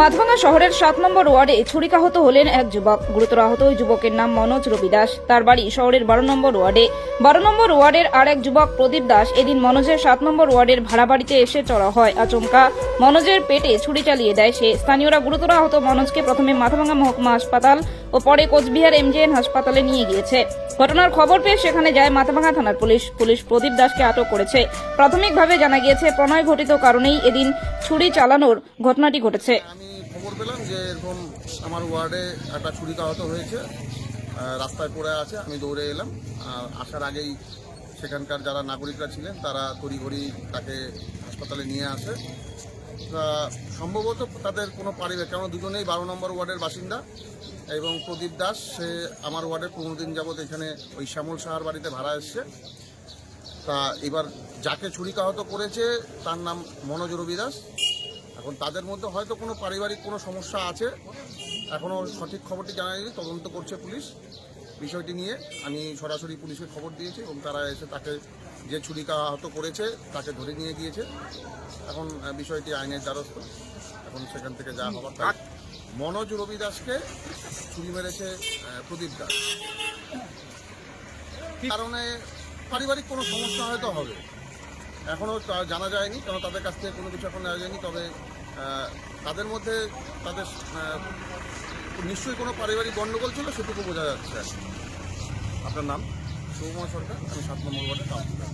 মাধভাঙা শহরের সাত নম্বর ওয়ার্ডে ছুরিকাহত হলেন এক যুবক। গুরুতর আহত ওই যুবকের নাম মনোজ রবি দাস। তার বাড়ি শহরের বারো নম্বর ওয়ার্ডে। বারো নম্বর ওয়ার্ডের আর এক যুবক প্রদীপ দাস এদিন মনোজের সাত নম্বর ওয়ার্ডের ভাড়া বাড়িতে এসে চড়া হয়। আচমকা মনোজের পেটে ছুরি চালিয়ে দেয় সে। স্থানীয়রা গুরুতর আহত মনোজকে প্রথমে মাথাভাঙা মহকুমা হাসপাতাল ও পরে কোচবিহার এমজেএন হাসপাতালে নিয়ে গিয়েছে। ঘটনার খবর পেয়ে সেখানে যায় মাথাভাঙা থানার পুলিশ। পুলিশ প্রদীপ দাসকে আটক করেছে। প্রাথমিকভাবে জানা গিয়েছে, প্রণয় ঘটিত কারণেই এদিন ছুরি চালানোর ঘটনাটি ঘটেছে। যে এরকম আমার ওয়ার্ডে একটা ছুরিকাহত হয়েছে রাস্তায় পড়ে আছে, আমি দৌড়ে এলাম। আর আসার আগেই সেখানকার যারা নাগরিকরা ছিলেন, তারা তড়িঘড়ি তাকে হাসপাতালে নিয়ে আসে। সম্ভবত তাদের কোনো পারিবারিক কেন দুজনেই বারো নম্বর ওয়ার্ডের বাসিন্দা এবং প্রদীপ দাস, সে আমার ওয়ার্ডের পনেরো দিন যাবৎ এখানে ওই শ্যামল সাহার বাড়িতে ভাড়া এসছে। তা এবার যাকে ছুরিকাহত করেছে, তার নাম মনোজ রবি দাস এখন তাদের মধ্যে হয়তো কোনো পারিবারিক কোনো সমস্যা আছে। এখনও সঠিক খবরটি জানা যায়নি তদন্ত করছে পুলিশ। বিষয়টি নিয়ে আমি সরাসরি পুলিশকে খবর দিয়েছি এবং তারা এসে তাকে যে ছুরিকা আহত করেছে, তাকে ধরে নিয়ে গিয়েছে। এখন বিষয়টি আইনের দ্বারস্থ। এখন সেখান থেকে যা হবার তাই মনোজ রবি দাসকে ছুরি মেরেছে প্রদীপ দাস। কারণে পারিবারিক কোনো সমস্যা হয়তো হবে? এখনও জানা যায়নি কারণ তাদের কাছ থেকে কোনো কিছু এখন জানা যায়নি, তবে তাদের মধ্যে তাদের নিশ্চয়ই কোনো পারিবারিক গণ্ডগোল ছিল সেটুকু বোঝা যাচ্ছে। আপনার নাম সৌময় সরকার, আমি সাত নম্বর ওয়ার্ডে কাউন্সিলর